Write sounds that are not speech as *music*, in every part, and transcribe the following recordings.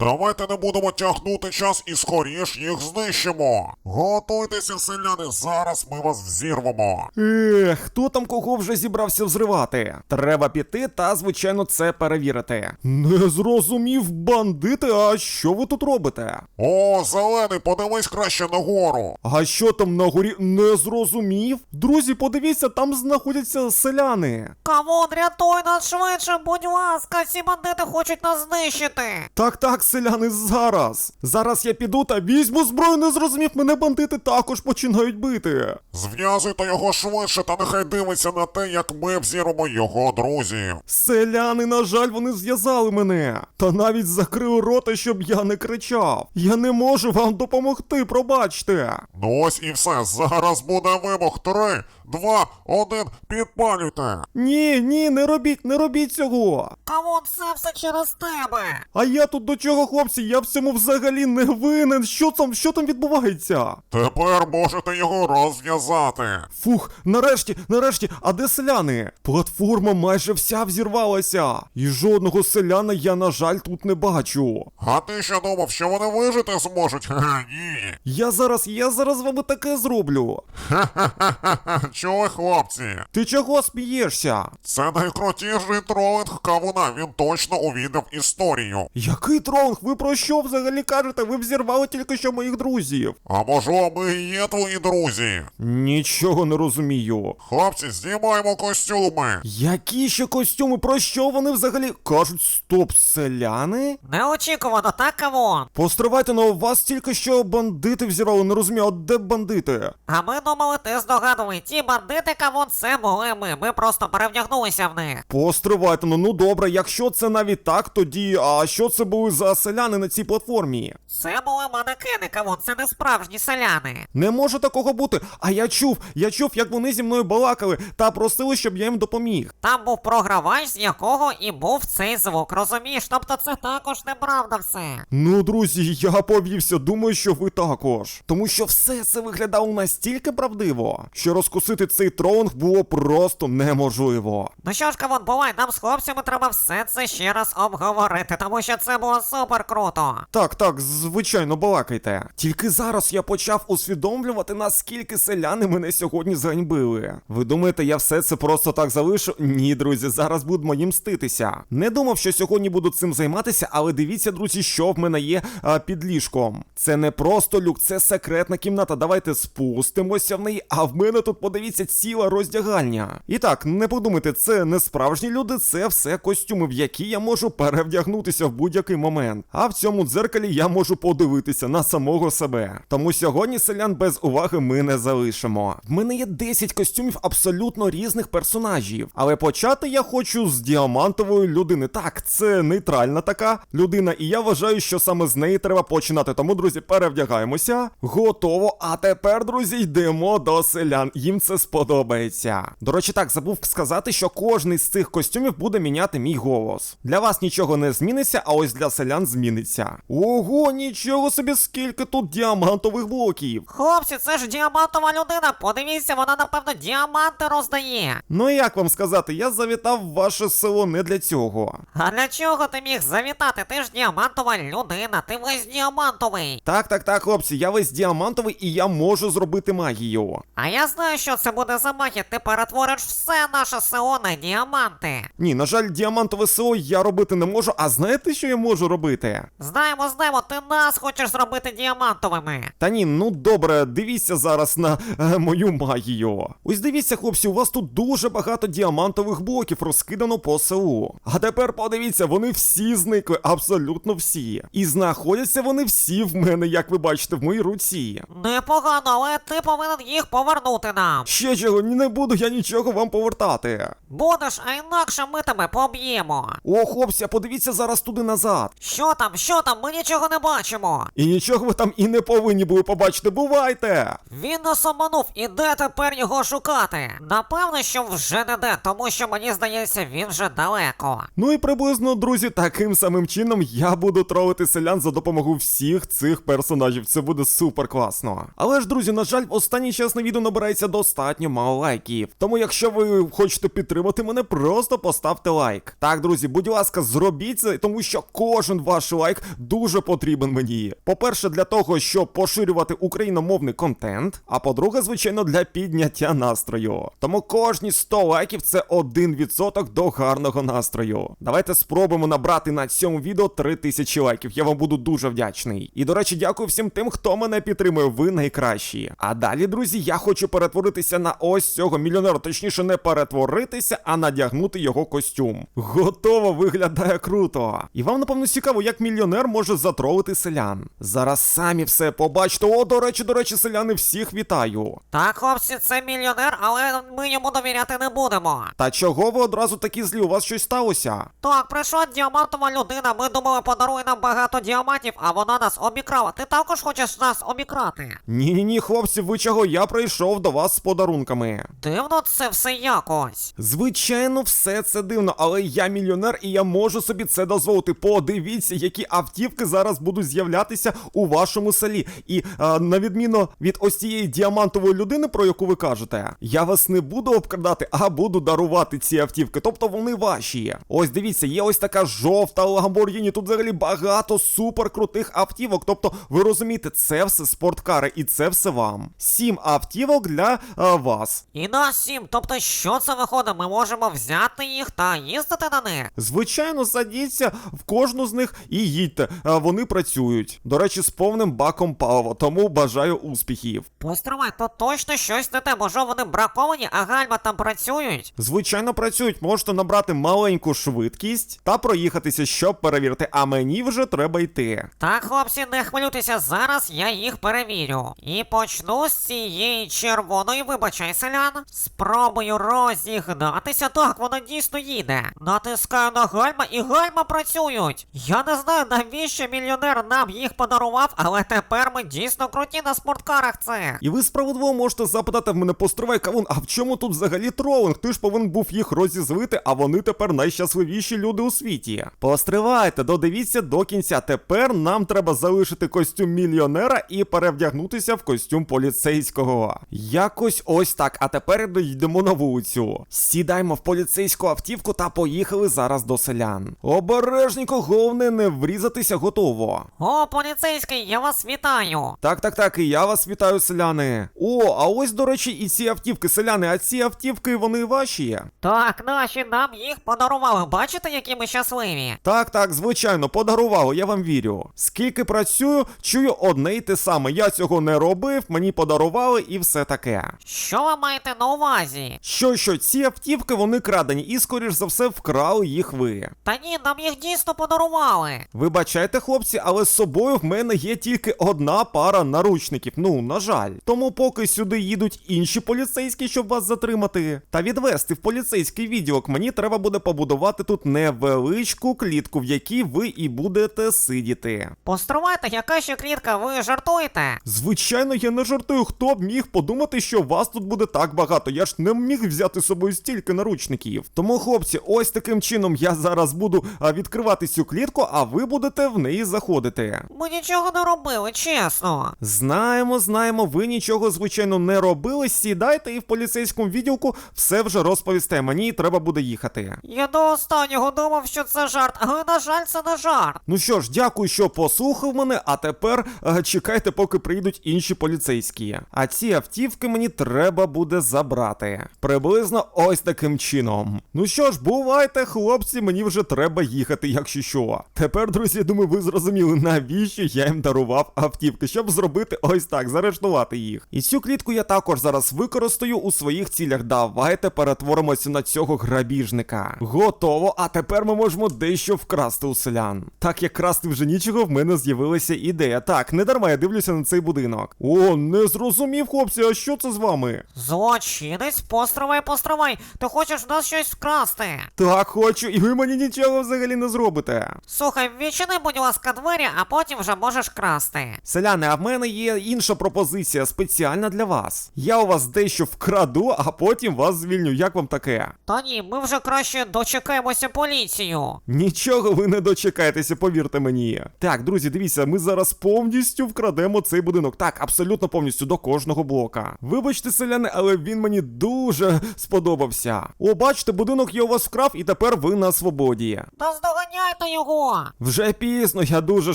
Давайте не будемо тягнути час і скоріш їх знищимо. Готуйтеся, селяни, зараз ми вас взірвемо. Ех, хто там кого вже зібрався взривати? Треба піти та, звичайно, це перевірити. Не зрозумів, бандити, а що ви тут робите? О, зелений, подивись краще нагору. А що там на горі не зрозумів? Друзі, подивіться, там знаходяться селяни. Кавун, рятуй нас швидше, будь ласка, ці бандити хочуть нас знищити. Так, так, селяни, зараз. Зараз я піду та візьму зброю, не зрозумів, мене бандити також починають бити. Зв'язуйте його швидше та нехай дивиться на те, як ми взірвемо його друзів. Селяни, на жаль, вони зв'язали мене. Та навіть закрили рота, щоб я не кричав. Я не можу вам допомогти, пробачте. Ну ось і все. Зараз буде вибух. Три, два, один, підпалюйте. Ні, ні, не робіть, не робіть цього. Кавун, це все через тебе. А я тут до чого, хлопці? Я в цьому взагалі не винен. Що там, що там відбувається? Тепер можете його розв'язати. Фух, нарешті, нарешті, а де селяни? Платформа майже вся взірвалася. І жодного селяна я, на жаль, тут не бачу. А ти що думав, що вони вижити зможуть? *laughs* Ні. Я зараз, я зараз вами таке зроблю. Ха-ха-ха. Чули, хлопці? Ти чого смієшся? Це найкрутіший тролинг кавуна. Він точно увійде в історію. Який тронг? Ви про що взагалі кажете? Ви взірвали тільки що моїх друзів. А може, ми і є твої друзі? Нічого не розумію. Хлопці, знімаємо костюми. Які ще костюми? Про що вони взагалі кажуть? Стоп, селяни? Неочікувано, так, Кавун? Постривайте, но вас тільки що бандити взірвали, не розумію, а де бандити? А ми думали, ти здогадувай, ті бандити, Кавун, це були ми. Ми просто перевдягнулися в них. Постривайте, ну ну добре, якщо це навіть так, тоді а що це були за селяни на цій платформі? Це були манекени, Кавун, це не справжні селяни. Не може такого бути. А я чув, я чув, як вони зі мною балакали та просили, щоб я їм допоміг. Там був програвач, з якого і був цей звук, розумієш? Тобто це також неправда все. Ну, друзі, я повівся, думаю, що ви також. Тому що все це виглядало настільки правдиво, що розкусити цей тронг було просто неможливо. Ну що ж, Кавун, бувай, нам з хлопцями треба все це ще раз обговорити, тому що це було супер круто. Так, так, звичайно, балакайте. Тільки зараз я почав усвідомлювати, наскільки селяни мене сьогодні зганьбили. Ви думаєте, я все це просто так залишу? Ні, друзі, зараз будемо їм мститися. Не думав, що сьогодні буду цим займатися, але дивіться, друзі, що в мене є а, під ліжком. Це не просто люк, це секретна кімната. Давайте спустимося в неї. А в мене тут подивіться ціла роздягальня. І так, не подумайте, це не справжні люди, це все костюми, в які я можу перевдягнутися в будь-який момент. А в цьому дзеркалі я можу подивитися на самого себе. Тому сьогодні селян без уваги ми не залишимо. В мене є 10 костюмів абсолютно різних персонажів. Але почати я хочу з діамантової людини. Так, це нейтральна така людина, і я вважаю, що саме з неї треба починати. Тому, друзі, перевдягаємося. Готово. А тепер, друзі, йдемо до селян. Їм це сподобається. До речі, так забув сказати, що кожний з цих костюмів буде міняти мій голос. Для вас нічого не зміниться, а ось для селян зміниться. Ого, нічого собі, скільки тут діамантових блоків. Хлопці, це ж діамантова людина. Подивіться, вона напевно діаманти роздає. Ну як вам сказати, я завітав в ваше село не для цього. А для чого ти міг завітати? Ти ж діамантова людина, ти весь діамантовий. Так, так, так, хлопці, я весь діамантовий і я можу зробити магію. А я знаю, що це буде за. Ти перетвориш все наше село на діаманти. Ні, на жаль, діамантове село я робити не можу. А знаєте, що я можу робити? Знаємо, знаємо, ти нас хочеш зробити діамантовими. Та ні, ну добре, дивіться зараз на е, мою магію. Ось дивіться, хлопці, у вас тут дуже багато діамантових блоків розкидано по селу. А тепер подивіться, вони всі зникли, абсолютно всі. І знаходяться вони всі в мене, як ви бачите, в моїй руці. Непогано, але ти повинен їх повернути нам. Ще чого, ні, не буду я нічого вам повертати. Будеш, а інакше ми тебе поб'ємо. О, хлопці, подивіться зараз туди назад. Що там, що там? Ми нічого не бачимо. І нічого ви там і не повинні були побачити. Бувайте! Він нас обманув, і де тепер його шукати? Напевно, що вже не де, тому що мені здається, він вже далеко. Ну і приблизно, друзі, таким самим чином я буду тролити селян за допомогою всіх цих персонажів. Це буде супер класно. Але ж, друзі, на жаль, останній час на відео набирається до 100 достатньо мало лайків. Тому, якщо ви хочете підтримати мене, просто поставте лайк. Так, друзі, будь ласка, зробіть це, тому що кожен ваш лайк дуже потрібен мені. По-перше, для того, щоб поширювати україномовний контент. А по-друге, звичайно, для підняття настрою. Тому кожні 100 лайків це 1% до гарного настрою. Давайте спробуємо набрати на цьому відео 3000 лайків. Я вам буду дуже вдячний. І до речі, дякую всім тим, хто мене підтримує. Ви найкращі. А далі, друзі, я хочу перетворитися на ось цього мільйонера. Точніше, не перетворитися, а надягнути його костюм. Готово виглядає круто. І вам, напевно, цікаво, як мільйонер може затролити селян. Зараз самі все побачите. О, до речі, до речі, селяни, всіх вітаю. Так, хлопці, це мільйонер, але ми йому довіряти не будемо. Та чого ви одразу такі злі? У вас щось сталося? Так, прийшла діамантова людина, ми думали, подарує нам багато діамантів, а вона нас обікрала. Ти також хочеш нас обікрати? Ні, ні, ні, хлопці, ви чого? Я прийшов до вас з подарунками. Дивно це все якось. Звичайно, все це дивно, але я мільйонер і я можу собі це дозволити. Подивіться, які автівки зараз будуть з'являтися у вашому селі. І а, на відміну від ось цієї діамантової людини, про яку ви кажете, я вас не буду обкрадати, а буду дарувати ці автівки. Тобто вони ваші. Ось дивіться, є ось така жовта Lamborghini. Тут взагалі багато супер крутих автівок. Тобто, ви розумієте, це все спорткари, і це все вам. Сім автівок для вас. І нас сім, тобто що це виходить? Ми можемо взяти їх та їздити на них. Звичайно, садіться в кожну з них і їдьте. А вони працюють. До речі, з повним баком палива, тому бажаю успіхів. Постривай, то точно щось не те, може вони браковані, а гальма там працюють. Звичайно, працюють. Можете набрати маленьку швидкість та проїхатися, щоб перевірити. А мені вже треба йти. Так, хлопці, не хвилюйтеся, зараз я їх перевірю. І почну з цієї червоної, вибачай, селян. Спробую розігнатися. Так, вона дійсно їде. Натискаю на гальма і гальма працюють. Я не знаю, навіщо мільйонер нам їх подарував, але тепер ми дійсно круті на спорткарах це. І ви справедливо можете запитати в мене постривай кавун, а в чому тут взагалі тролинг? Ти ж повинен був їх розізлити, а вони тепер найщасливіші люди у світі. Постривайте, додивіться до кінця. Тепер нам треба залишити костюм мільйонера і перевдягнутися в костюм поліцейського. Якось ось так. А тепер йдемо на вулицю. Сідаємо в поліцейську автівку та поїхали зараз до селян. Обережненько, головне не врізатися готово. О, поліцейський, я вас вітаю. Так, так, так, і я вас вітаю, селяни. О, а ось, до речі, і ці автівки, селяни, а ці автівки вони ваші. Так, наші нам їх подарували. Бачите, які ми щасливі? Так, так, звичайно, подарувало, я вам вірю. Скільки працюю, чую одне й те саме. Я цього не робив, мені подарували і все таке. Що ви маєте на увазі? Що, що, ці автівки вони крадені, і скоріш за все вкрали їх ви. Та ні, нам їх дійсно подарували. Вибачайте, хлопці, але з собою в мене є тільки одна пара наручників. Ну, на жаль. Тому поки сюди їдуть інші поліцейські, щоб вас затримати, та відвести в поліцейський відділок, мені треба буде побудувати тут невеличку клітку, в якій ви і будете сидіти. Постривайте, яка ще клітка, ви жартуєте? Звичайно, я не жартую, хто б міг подумати, що вас тут буде так багато. Я ж не міг взяти з собою стільки наручників. Тому, хлопці, ось таким чином я зараз буду відкривати цю клітку, а ви будете в неї заходити. Ми нічого не робили, чесно. Знаємо, знаємо, ви нічого звичайно не робили. Сідайте і в поліцейському відділку все вже розповісте. Мені треба буде їхати. Я до останнього думав, що це жарт, але на жаль, це не жарт. Ну що ж, дякую, що послухав мене. А тепер е, чекайте, поки прийдуть інші поліцейські. А ці автівки мені треба буде забрати. Приблизно ось таким чином. Ну що ж, бувайте, хлопці, мені вже треба їхати, якщо що. Тепер, друзі, думаю, ви зрозуміли, навіщо я їм дарував автівки, щоб зробити ось так, заарештувати їх. І цю клітку я також зараз використаю у своїх цілях. Давайте перетворимося на цього грабіжника. Готово, а тепер ми можемо дещо вкрасти у селян. Так як красти вже нічого, в мене з'явилася ідея. Так, не дарма я дивлюся на цей будинок. О, не зрозумів, хлопці, а що це з вами? Злочинець, постривай, постривай. Ти хочеш в нас щось вкрасти? Так, хочу, і ви мені нічого взагалі не зробите. Слухай, відчини, будь ласка, двері, а потім вже можеш красти. Селяни, а в мене є інша пропозиція спеціальна для вас. Я у вас дещо вкраду, а потім вас звільню. Як вам таке? Та ні, ми вже краще дочекаємося поліцію. Нічого ви не дочекаєтеся, повірте мені. Так, друзі, дивіться, ми зараз повністю вкрадемо цей будинок. Так, абсолютно повністю до кожного блока. Вибачте вибачте, селяни, але він мені дуже сподобався. О, бачите, будинок я у вас вкрав, і тепер ви на свободі. Наздоганяйте його! Вже пізно, я дуже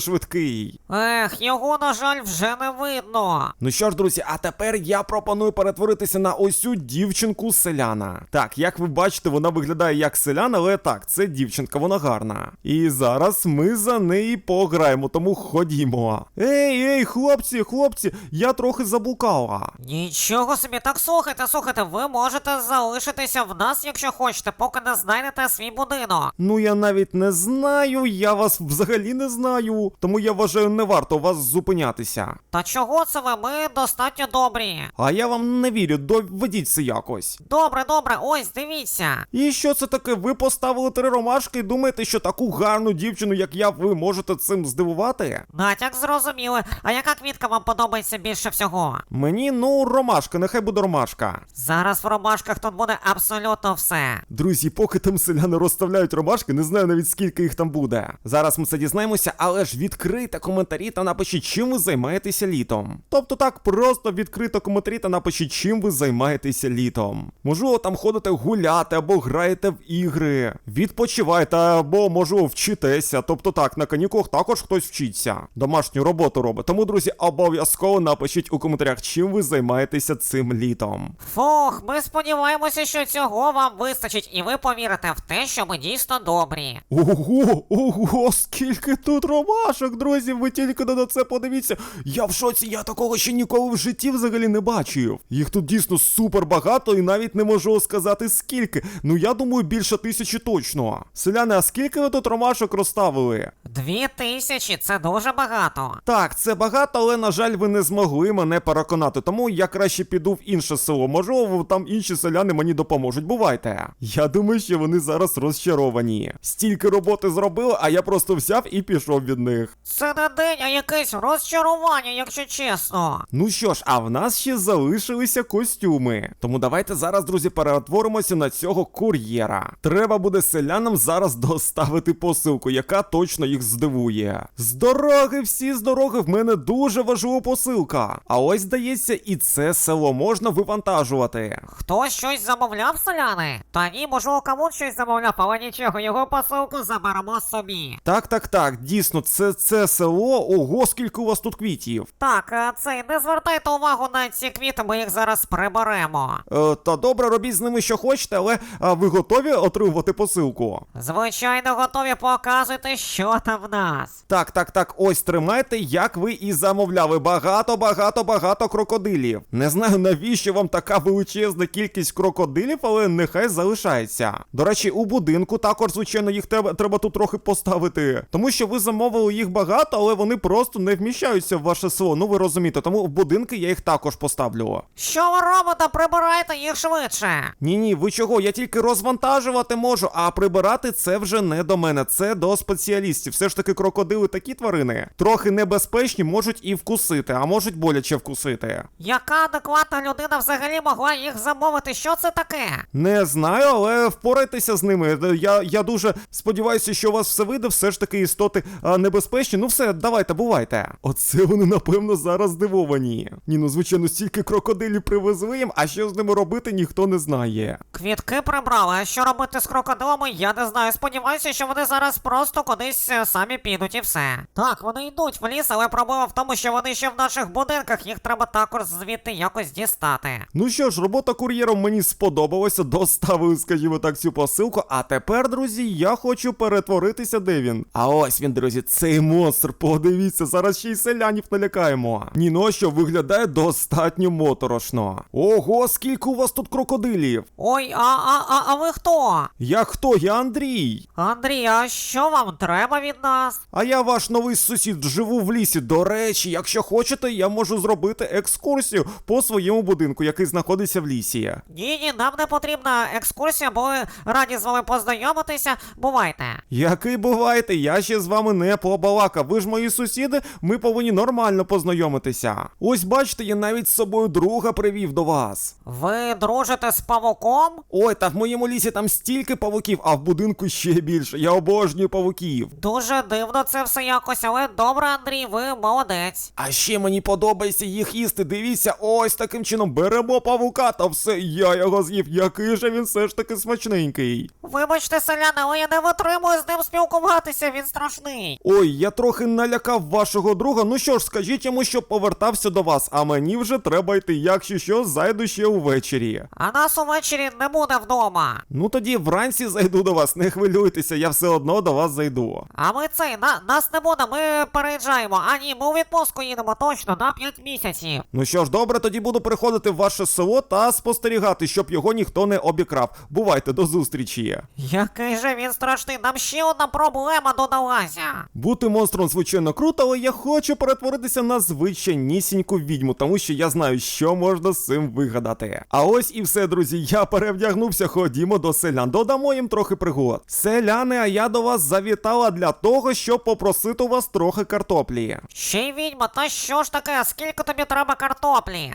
швидкий. Ех, його, на жаль, вже не видно. Ну що ж, друзі, а тепер я пропоную перетворитися на ось цю дівчинку селяна. Так, як ви бачите, вона виглядає як селян, але так, це дівчинка, вона гарна. І зараз ми за неї пограємо, тому ходімо. Ей, ей, хлопці, хлопці, я трохи заблукала. Нічого собі, так слухайте, слухайте, ви можете залишитися в нас, якщо хочете, поки не знайдете свій будинок. Ну я навіть не знаю, я вас взагалі не знаю. Тому я вважаю, не варто вас зупинятися. Та чого це ви? Ми достатньо добрі. А я вам не вірю, доведіть це якось. Добре, добре, ось дивіться. І що це таке? Ви поставили три ромашки і думаєте, що таку гарну дівчину, як я, ви можете цим здивувати? Натяк зрозуміли. А яка квітка вам подобається більше всього? Мені, ну, ромашка, нехай буде ромашка. Зараз в ромашках тут буде абсолютно все. Друзі, поки там селяни розставляють ромашки, не знаю навіть скільки їх там буде. Зараз ми це дізнаємося, але ж відкрийте коментарі та напишіть, чим ви займаєтеся літом. Тобто так, просто відкрито коментарі та напишіть, чим ви займаєтеся літом. Можливо, там ходите гуляти або граєте в ігри, відпочиваєте або можливо вчитеся. Тобто так, на канікулах також хтось вчиться. Домашню роботу робить. Тому, друзі, обов'язково напишіть у коментарях, чим ви займаєтеся цим літом. Фух, ми сподіваємося, що цього вам вистачить, і ви повірите в те, що ми дійсно добрі. Ого, ого, скільки тут ромашок, друзі, ви тільки на це подивіться. Я в шоці, я такого ще ніколи в житті взагалі не бачив. Їх тут дійсно супер багато і навіть не можу сказати скільки. Ну я думаю, більше тисячі точно. Селяни, а скільки ви тут ромашок розставили? Дві тисячі це дуже багато. Так, це багато, але на жаль, ви не змогли мене переконати, тому я краще піду в інше село. Можливо, там інші селяни мені допоможуть. Бувайте. Я думаю, що вони зараз розчаровані. Стільки роботи зробили, а я просто взяв і пішов від них. Це не день, а якесь розчарування, якщо чесно. Ну що ж, а в нас ще залишилися костюми. Тому давайте зараз, друзі, перетворимося на цього кур'єра. Треба буде селянам зараз доставити посилку, яка точно їх здивує. З дороги, всі з дороги, в мене дуже важлива посилка. А ось здається, і це село можна вивантажувати. Хтось щось замовляв, селяни? Та ні, можливо, комусь щось замовляв, але нічого, його посилку заберемо собі. Так, так, так, дійсно, це це село. Ого, скільки у вас тут квітів. Так, а цей, не звертайте увагу на ці квіти, ми їх зараз приберемо. Е, та добре, робіть з ними що хочете, але а, ви готові отримувати посилку? Звичайно, готові показуйте, що там в нас. Так, так, так, ось тримайте, як ви і замовляли. Багато, багато, багато крокодилів. Не знаю, навіщо вам така величезна кількість крокодилів, але нехай залишається. До речі, у будинку також, звичайно, їх треба, треба тут трохи поставити. Тому що ви замовили їх багато, але вони просто не вміщаються в ваше село. Ну ви розумієте, тому в будинки я їх також поставлю. Що ви робите? Прибирайте їх швидше. Ні, ні, ви чого? Я тільки розвантажувати можу, а прибирати це вже не до мене, це до спеціалістів. Все ж таки, крокодили такі тварини трохи небезпечні, можуть і вкусити, а можуть боляче вкусити. Яка адекватна людина взагалі могла їх замовити? Що це таке? Не знаю, але впорайтеся з ними. Я, я дуже сподіваюся, що у вас все вийде, все ж таки істоти а, небезпечні. Ну все, давайте, бувайте. Оце вони, напевно, зараз здивовані. Ні, ну звичайно, стільки крокодилів привезли їм, а що з ними робити, ніхто не знає. Квітки прибрали, а що робити з крокодилами, я не знаю. Сподіваюся, що вони зараз просто кудись е, самі підуть і все. Так, вони йдуть в ліс, але проблема в тому, що вони ще в наших будинках, їх треба також звідти якось дістати. Ну що ж, робота кур'єром мені сподобалася, доставили, скажімо так, цю посилку. А тепер, друзі, я хочу перетворитися, де він. А ось він, друзі, цей монстр. Подивіться, зараз ще й селянів налякаємо. Ні, ну що виглядає достатньо моторошно. Ого, скільки у вас тут крокодилів? Ой, а, а, а, а ви хто? Я хто? Я Андрій. Андрій, а що вам треба від нас? А я ваш новий сусід живу в лісі. До речі, якщо хочете, я можу зробити екскурсію по своєму будинку, який знаходиться в лісі. Ні, ні, нам не потрібна екскурсія, бо ми раді з вами познайомитися. Бувайте. Який буваєте, я ще з вами не побалакав. Ви ж мої сусіди, ми повинні нормально познайомитися. Ось бачите, я навіть з собою друга привів до вас. Ви дружите з павуком? Ой, та в моєму лісі там стільки павуків, а в будинку ще більше. Я обожнюю павуків. Дуже дивно це все якось, але добре, Андрій, ви молодець. А ще мені подобається їх їсти. Дивіться, ось таким таким чином беремо павука та все, я його з'їв. Який же він все ж таки смачненький. Вибачте, селяни, але я не витримую з ним спілкуватися, він страшний. Ой, я трохи налякав вашого друга. Ну що ж, скажіть йому, щоб повертався до вас, а мені вже треба йти, якщо що, зайду ще увечері. А нас увечері не буде вдома. Ну тоді вранці зайду до вас, не хвилюйтеся, я все одно до вас зайду. А ми цей, на, нас не буде, ми переїжджаємо. А ні, ми у відпустку їдемо точно на 5 місяців. Ну що ж, добре, тоді буду приходити в ваше село та спостерігати, щоб його ніхто не обікрав. Бувайте, до зустрічі. Який же він страшний, нам ще одна проблема додалася. Бути монстром звичайно круто, але я хочу перетворитися на звичайнісіньку відьму, тому що я знаю, що можна з цим вигадати. А ось і все, друзі. Я перевдягнувся. Ходімо до селян. Додамо їм трохи пригод. Селяни, а я до вас завітала для того, щоб попросити у вас трохи картоплі. Ще й відьма, та що ж таке, скільки тобі треба картоплі?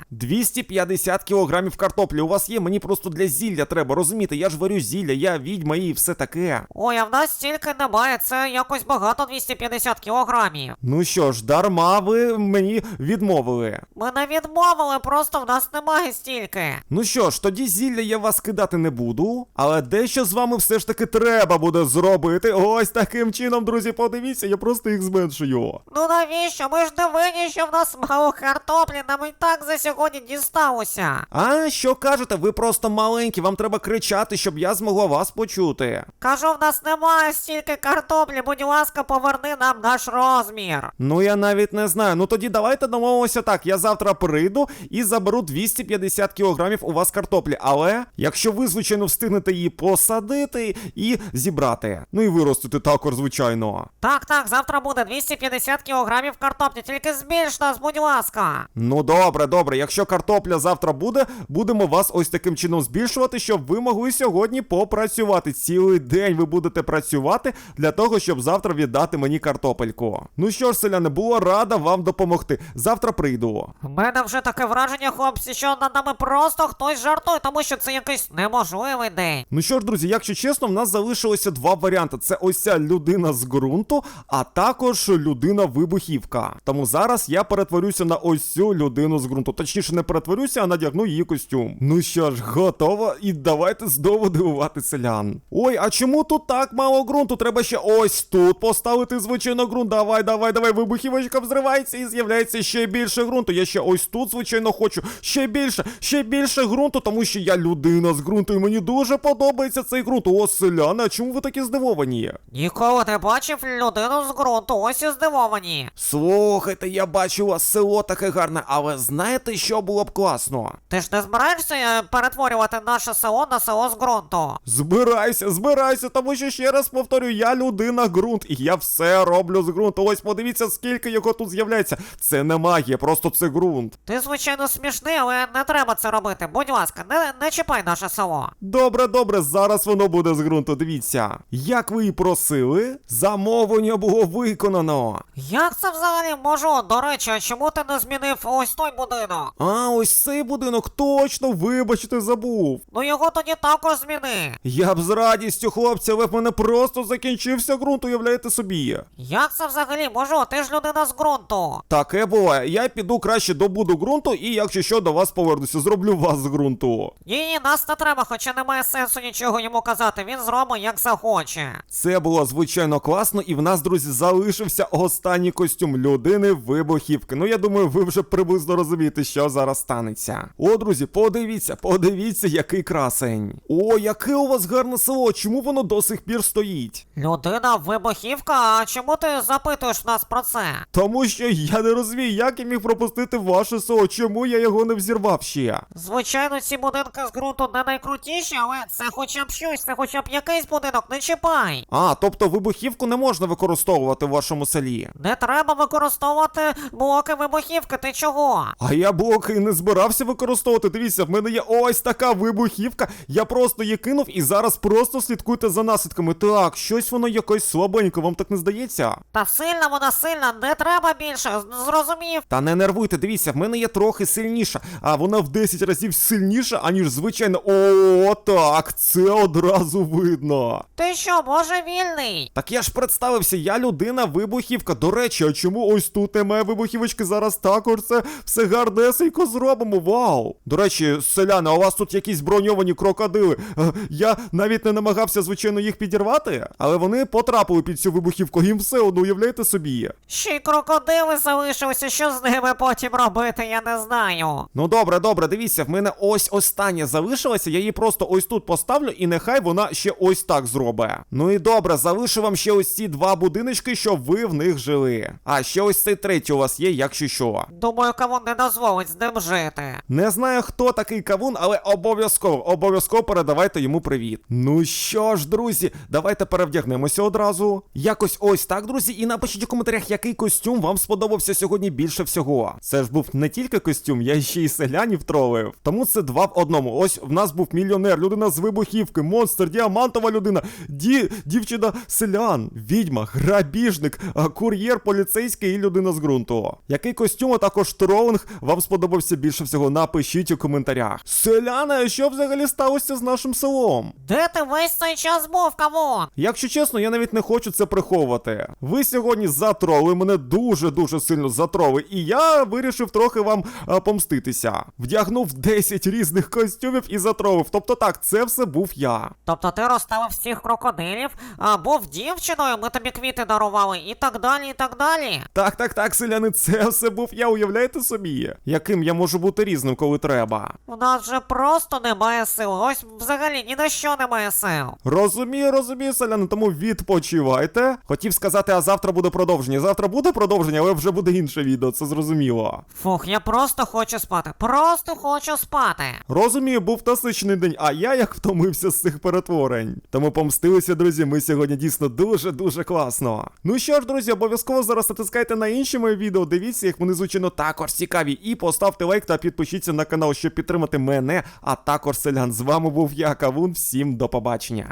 250 кілограмів картоплі у вас є, мені просто для зілля треба, розумієте? Я ж варю зілля, я відьма і все таке. Ой, а в нас стільки немає, це якось багато 250 кілограмів. Ну що ж, дарма ви мені відмовили. Ми не відмовили, просто в нас немає стільки. Ну що ж, тоді зілля я вас кидати не буду, але дещо з вами все ж таки треба буде зробити. Ось таким чином, друзі, подивіться, я просто їх зменшую. Ну навіщо? Ми ж не винні, що в нас мало картоплі, нам і так за сьогодні дісталося. А що кажете, ви просто маленькі, вам треба кричати, щоб я змогла вас почути. Кажу, в нас немає стільки картоплі, будь ласка, поверни нам наш розмір. Ну я навіть не знаю. Ну тоді давайте домовимося так. Я завтра прийду і заберу 250 кілограмів у вас картоплі. Але якщо ви, звичайно, встигнете її посадити і зібрати. Ну і виростити також, звичайно. Так, так, завтра буде 250 кілограмів картоплі, тільки збільш нас, будь ласка. Ну добре, добре. Якщо картопля завтра буде, будемо вас ось таким чином збільшувати, щоб ви могли сьогодні попрацювати. Цілий день ви будете працювати для того, щоб завтра віддати мені картопельку. Ну що ж, селяни, було рада вам допомогти. Завтра прийду. У мене вже таке враження, хлопці, що над нами просто хтось жартує, тому що це якийсь неможливий день. Ну що ж, друзі, якщо чесно, в нас залишилося два варіанти: це ось ця людина з ґрунту, а також людина вибухівка. Тому зараз я перетворюся на ось цю людину з ґрунту. Точніше, не перетворюся, а надягну її костюм. Ну що ж, готово, і давайте знову дивувати селян. Ой, а чому тут так мало ґрунту? Треба ще ось тут поставити звичайно ґрунт. Давай, давай, давай. Вибухівочка взривається і з'являється ще більше ґрунту. Я ще ось тут, звичайно, хочу. Ще більше, ще більше ґрунту, тому що я людина з ґрунту, і мені дуже подобається цей ґрунт. О, селяни, а чому ви такі здивовані? Ніколи не бачив людину з ґрунту, ось і здивовані. Слухайте, я бачу у вас село таке гарне, але знаєте, що було б класно? Ти ж не збираєшся е, перетворювати наше село на село з ґрунту? Збирайся, збирайся, тому що ще раз повторю, я людина ґрунт, і я все роблю з ґрунту. Ось подивіться, скільки його тут з'являється. Це не магія, просто це ґрунт. Ти, звичайно, смішний, але не треба це робити. Будь ласка, не, не чіпай наше село. Добре, добре, зараз воно буде з ґрунту. Дивіться. Як ви і просили, замовлення було виконано. Як це взагалі можу? До речі, а чому ти не змінив ось той будинок? А, ось цей будинок точно, вибачте, забув. Ну його тоді також зміни. Я б з радістю, хлопці, але в мене просто закінчився ґрунт, уявляєте собі. Як це взагалі можу? Ти ж людина з ґрунту. Таке буває. Я піду краще добуду ґрунту і, якщо що, до вас повернуся. Зроблю вас з ґрунту. Ні, ні, нас не треба, хоча немає сенсу нічого йому казати. Він зробить як захоче. Це було звичайно класно, і в нас, друзі, залишився останній костюм людини вибухівки. Ну я думаю, ви вже приблизно розумієте, що зараз станеться. О, друзі, подивіться, подивіться, який красень. О, яке у вас гарне село. Чому воно до сих пір стоїть? Людина вибухівка, а чому ти запитуєш нас про це? Тому що я не розумію, як я міг пропустити ваше село, чому я його не взірвав ще. Звичайно, ці будинки з ґрунту не найкрутіші, але це хоча б щось, це хоча б якийсь будинок, не чіпай. А, тобто вибухівку не можна використовувати в вашому селі. Не треба використовувати блоки вибухівки, ти чого? А я блоки і не збирався використовувати. Дивіться, в мене є ось така вибухівка. Я просто її кинув і зараз просто слідкуйте за наслідками. Так, щось воно якось слабенько, вам так не здається? Та сильна вона сильна, не треба більше, зрозумів? Та не нервуйте, дивіться, в мене є трохи сильніша, а вона в 10 разів сильніша, аніж звичайно. О, так, це одразу видно. Ти що, може вільний? Так я ж представився, я людина вибухівка. До речі, а чому ось тут немає вибухівочки? Зараз також це все гарнесенько зробимо, вау! До речі, селяни, а у вас тут якісь броньовані крокодили. Е, Я навіть не намагався, звичайно, їх підірвати, але вони потрапили під цю вибухівку, їм все одно, уявляєте собі. Ще й крокодили залишилися, що з ними потім робити, я не знаю. Ну добре, добре, дивіться, в мене ось остання залишилася, я її просто ось тут поставлю, і нехай вона ще ось так зробить. Ну і добре, залишу вам ще ось ці два будиночки, щоб ви в них жили. А ще ось цей третій у вас є, якщо що. Думаю, кавун не дозволить з ним жити. Не знаю, хто такий кавун, але обов'язково, обов'язково передавайте йому привіт. Ну що ж, друзі, давайте перевдягнемося одразу. Якось ось так, друзі, і напишіть у коментарях, який костюм вам сподобався сьогодні більше всього. Це ж був не тільки костюм, я ще й селянів тролив. Тому це два в одному. Ось в нас був мільйонер, людина з вибухівки, монстр, діамантова людина, ді, дівчина селян, відьма, грабіжник, кур'єр поліцейський і людина з ґрунту. Який костюм, а також тролинг вам сподобався більше всього? Напишіть у коментарях. Селяни, що взагалі сталося з нашим селом? Де ти весь цей час був, кавун? Якщо чесно, я навіть не хочу це приховувати. Ви сьогодні затроли мене дуже дуже сильно затроли, і я вирішив трохи вам а, помститися. Вдягнув 10 різних костюмів і затролив. Тобто так, це все був я. Тобто ти розставив всіх крокодилів, а був дівчиною, ми тобі квіти дарували, і так далі, і так далі. Так, так, так, селяни, це все був я, уявляєте собі? Яким я можу бути різним, коли треба. У нас же просто немає сил. Ось взагалі ні на що немає сил. Розумію, розумію, селяни, тому відпочивайте. Хотів сказати, а завтра буде продовження. Завтра буде продовження, але вже буде інше відео, це зрозуміло. Фух, я просто хочу спати. Просто хочу спати. Розумію, був насичений день, а я як втомився з цих перетворень. Тому помстилися, друзі, ми сьогодні дійсно дуже-дуже класно. Ну що ж, друзі, обов'язково зараз натискайте на інші мої відео, дивіться їх, вони звичайно також цікаві. І поставте лайк та підпишіться на канал, щоб підтримати мене, а також селян. З вами був я, Кавун. Всім до побачення.